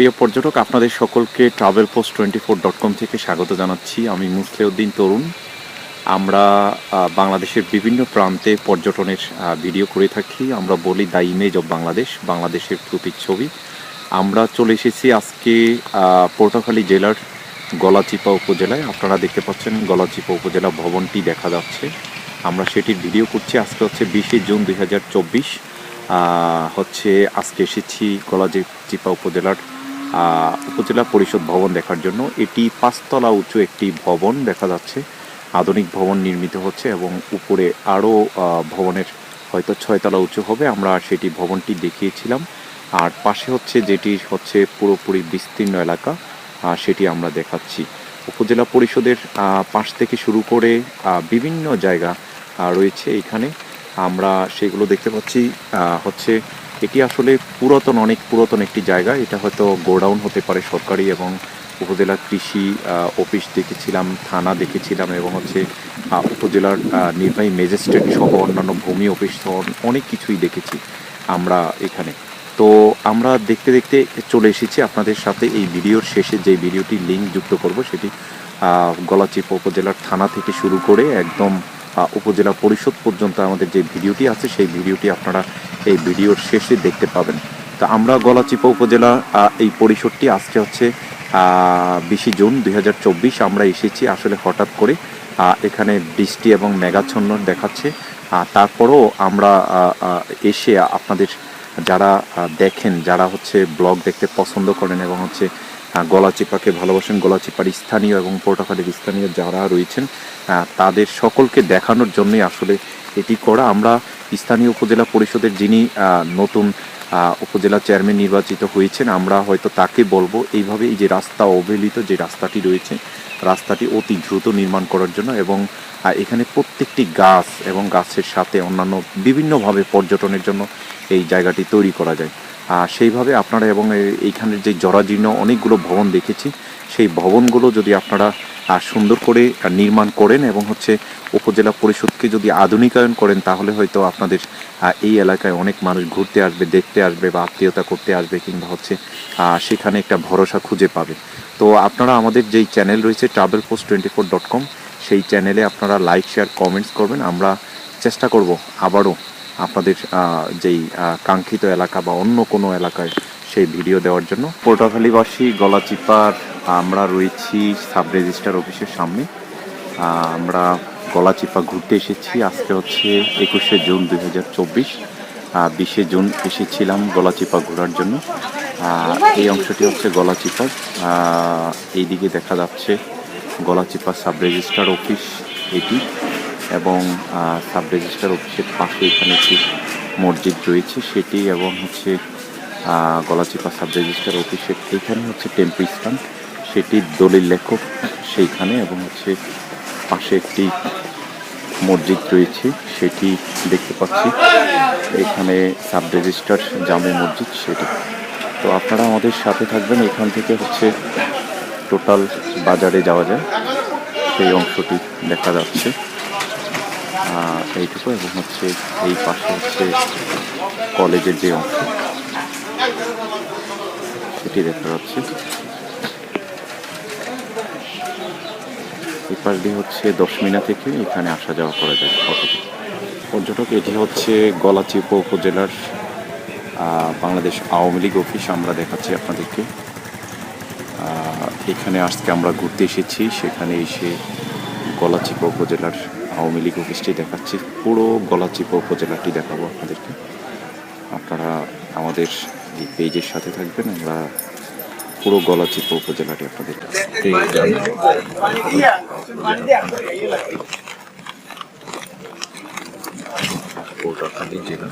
প্রিয় পর্যটক, আপনাদের সকলকে travel post twenty four dot com থেকে স্বাগত জানাচ্ছি। আমি মুসলিউদ্দিন তরুণ। আমরা বাংলাদেশের বিভিন্ন প্রান্তে পর্যটনের ভিডিও করে থাকি। আমরা বলি দ্য ইমেজ অব বাংলাদেশ বাংলাদেশের প্রতিচ্ছবি আমরা চলে এসেছি আজকে পটুয়াখালী জেলার গলাচিপা উপজেলায়। আপনারা দেখতে পাচ্ছেন গলাচিপা উপজেলা ভবনটি দেখা যাচ্ছে। আমরা সেটির ভিডিও করছি। আজকে হচ্ছে বিশে জুন দুই হাজার চব্বিশ। হচ্ছে আজকে এসেছি গলাচিপা উপজেলার উপজেলা পরিষদ ভবন দেখার জন্য। এটি পাঁচতলা উঁচু একটি ভবন দেখা যাচ্ছে। আধুনিক ভবন নির্মিত হচ্ছে এবং উপরে আরও ভবনের হয়তো ছয়তলা উঁচু হবে। আমরা সেটি ভবনটি দেখিয়েছিলাম। আর পাশে হচ্ছে যেটি হচ্ছে পুরোপুরি বিস্তীর্ণ এলাকা সেটি আমরা দেখাচ্ছি। উপজেলা পরিষদের পাশ থেকে শুরু করে বিভিন্ন জায়গা রয়েছে এখানে। আমরা সেগুলো দেখতে পাচ্ছি হচ্ছে এটি আসলে পুরাতন, অনেক পুরাতন একটি জায়গা। এটা হয়তো গোডাউন হতে পারে সরকারি এবং উপজেলা কৃষি অফিস দেখেছিলাম, থানা দেখেছিলাম এবং হচ্ছে উপজেলার নির্বাহী ম্যাজিস্ট্রেট সহ অন্যান্য ভূমি অফিস সহ অনেক কিছুই দেখেছি আমরা এখানে। তো আমরা দেখতে দেখতে চলে এসেছি আপনাদের সাথে এই ভিডিওর শেষে যে ভিডিওটি লিঙ্ক যুক্ত করব সেটি গলাচিপ উপজেলার থানা থেকে শুরু করে একদম উপজেলা পরিষদ পর্যন্ত আমাদের যে ভিডিওটি আছে, সেই ভিডিওটি আপনারা এই ভিডিওর শেষে দেখতে পাবেন। তো আমরা গলাচিপা উপজেলা এই পরিষদটি আজকে হচ্ছে বিশে জুন দু হাজার চব্বিশ আমরা এসেছি আসলে হঠাৎ করে এখানে বৃষ্টি এবং মেঘাচ্ছন্ন দেখাচ্ছে। তারপরও আমরা এসে আপনাদের যারা দেখেন, যারা হচ্ছে ব্লগ দেখতে পছন্দ করেন এবং হচ্ছে গলাচিপাকে ভালোবাসেন। গলাচিপার স্থানীয় এবং পটুয়াখালীর স্থানীয় যারা রয়েছেন তাদের সকলকে দেখানোর জন্যই আসলে এটি করা। আমরা স্থানীয় উপজেলা পরিষদের যিনি নতুন উপজেলা চেয়ারম্যান নির্বাচিত হয়েছেন, আমরা হয়তো তাকে বলব এইভাবে এই যে রাস্তা অবহেলিত যে রাস্তাটি রয়েছে, রাস্তাটি অতি দ্রুত নির্মাণ করার জন্য এবং এখানে প্রত্যেকটি গাছ এবং গাছের সাথে অন্যান্য বিভিন্নভাবে পর্যটনের জন্য এই জায়গাটি তৈরি করা যায়। সেইভাবে আপনারা এবং এইখানের যে জরাজীর্ণ অনেকগুলো ভবন দেখেছি, সেই ভবনগুলো যদি আপনারা সুন্দর করে নির্মাণ করেন এবং হচ্ছে উপজেলা পরিষদকে যদি আধুনিকায়ন করেন, তাহলে হয়তো আপনাদের এই এলাকায় অনেক মানুষ ঘুরতে আসবে, দেখতে আসবে বা আত্মীয়তা করতে আসবে কিংবা হচ্ছে সেখানে একটা ভরসা খুঁজে পাবে। তো আপনারা আমাদের যেই চ্যানেল রয়েছে travel post twenty four dot com সেই চ্যানেলে আপনারা লাইক শেয়ার কমেন্টস করবেন। আমরা চেষ্টা করব আবারও আপনাদের যেই কাঙ্ক্ষিত এলাকা বা অন্য কোনো এলাকায় সেই ভিডিও দেওয়ার জন্য। পটুয়াখালীবাসী গলাচিপার, আমরা রয়েছি সাব রেজিস্টার অফিসের সামনে। আমরা গলাচিপা ঘুরতে এসেছি। আজকে হচ্ছে একুশে জুন দুই হাজার চব্বিশ। বিশে জুন এসেছিলাম গলাচিপা ঘোরার জন্য। এই অংশটি হচ্ছে গলাচিপার এইদিকে দেখা যাচ্ছে গলাচিপা সাব রেজিস্ট্রার অফিস এটি। এবং সাব রেজিস্ট্রার অফিসের পাশে এখানে একটি মসজিদ রয়েছে সেটি এবং হচ্ছে গলাচিপা সাব রেজিস্ট্রার অফিসের এখানে হচ্ছে টেম্পু স্থান। সেটির দলিল লেখক সেইখানে এবং হচ্ছে পাশে একটি মসজিদ রয়েছে সেটি দেখতে পাচ্ছি। এখানে সাব রেজিস্ট্রার জামে মসজিদ সেটি। তো আপনারা আমাদের সাথে থাকবেন, এখান থেকে হচ্ছে টোটাল বাজারে যাওয়া যায়। সেই অংশটি দেখা যাচ্ছে। এইটুকু এবং হচ্ছে এই পাশে হচ্ছে কলেজের যে অংশ, সেটি দেখা যাচ্ছে। এই পাশ দিয়ে হচ্ছে দশ মিনা থেকে এখানে আসা যাওয়া করা যায় পর্যটক, এটি হচ্ছে গলাচিপা উপজেলার বাংলাদেশ আওয়ামী লীগ অফিস, আমরা দেখাচ্ছি আপনাদেরকে। এখানে আজকে আমরা ঘুরতে এসেছি, সেখানে এসে গলাচিপা উপজেলার আওয়ামী লীগ অফিসটি দেখাচ্ছি। পুরো গলাচিপা উপজেলাটি দেখাবো আপনাদেরকে। আপনারা আমাদের এই পেজের সাথে থাকবেন, আমরা পুরো গলাচিপা উপজেলাটি আপনাদের জেলা।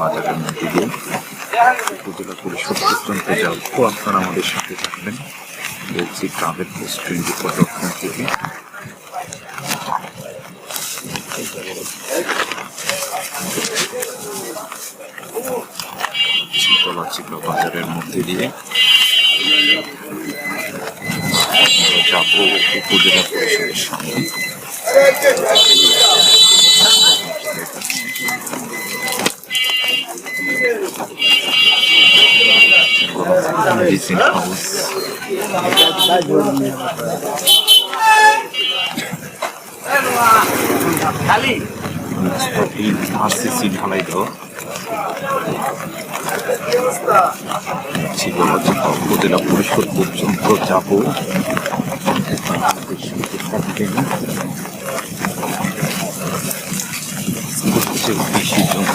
মাজারের মধ্যে দিয়ে। উপজেলা পরিষদ পর্যন্ত যাব আপনারা আমাদের সাথে থাকবেন। বলছি travel post twenty four dot com থেকে। গলাচিপা বাজারের মধ্যে দিয়ে। যাব উপজেলা পরিষদের সামনে মেডিসিন হাউস আরসিসি ঢালাই দেওয়া। পর্যন্ত যাব।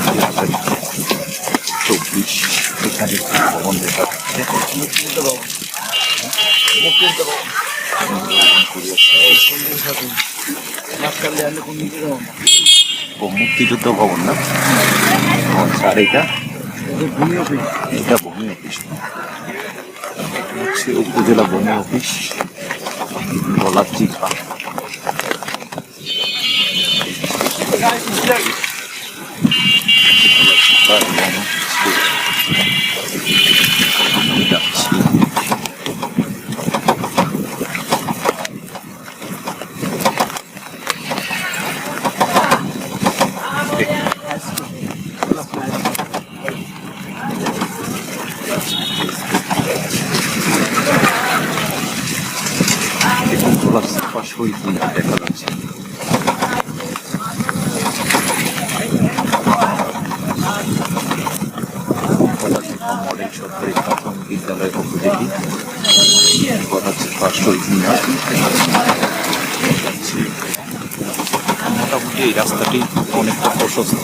হাজার চব্বিশ মুক্তিযুদ্ধ ভবন না? আর এটা এটা ভূমি অফিস। হচ্ছে উপজেলা ভূমি অফিস। গলার যাচ্ছি দেখুন গলার চিপা শহীদ মিনার দেখা যাচ্ছে গলাচিপা মডেল সরকারি বিদ্যালয় উপযোগী গলাচিপা শহীদ মিনার যাচ্ছি। মোটামুটি এই রাস্তাটি অনেকটা প্রশস্ত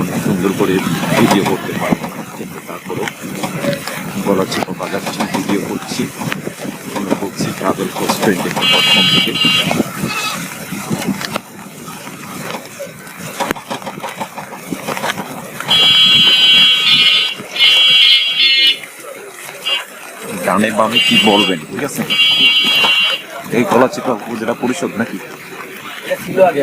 অনেক সুন্দর করে ভিডিও করতে পারব না। কিন্তু তারপরেও গলা চিপা বাজারটি ভিডিও করছি। আমি বলছি ট্রাভেল কোস্ট টোয়েন্টি ফোর থেকে। ডানে বামে কি বলবেন, ঠিক আছে? এই গলাচিপা উপজেলা পরিষদ নাকি? ছিল আগে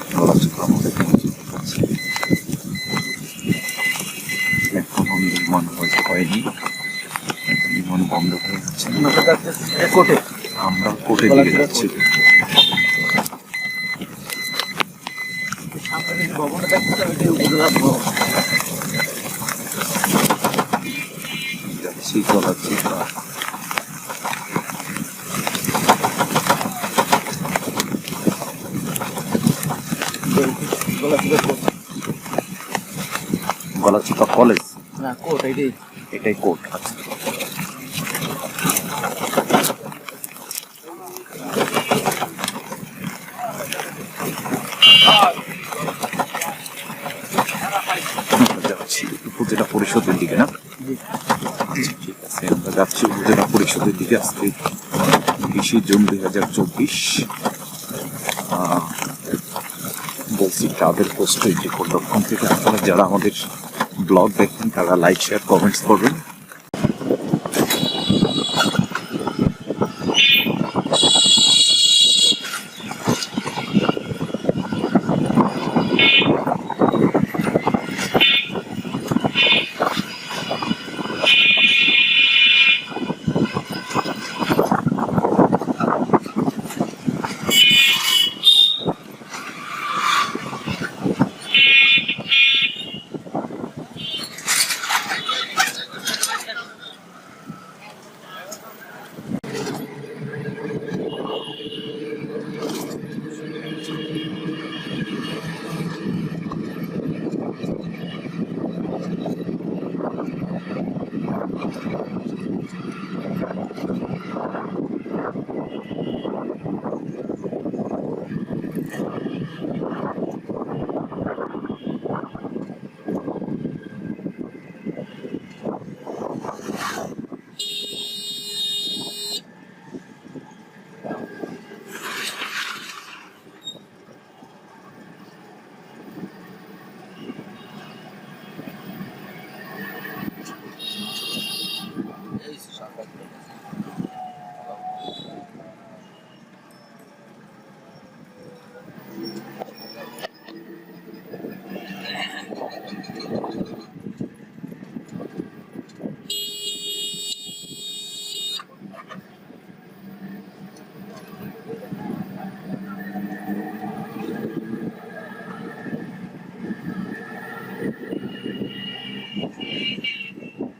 যাচ্ছে আমরা কোটে দিকে যাচ্ছি। গলাচিপা গলাচিপা কলেজ। না কোট এইটাই এটাই কোর্ট আচ্ছা। পরিষদের দিকে আমরা পরিষদের দিকে বিশে জুন হাজার চব্বিশ। বলছি কম থেকে আপনারা যারা আমাদের ব্লগ দেখেন, তারা লাইক শেয়ার কমেন্টস করবেন।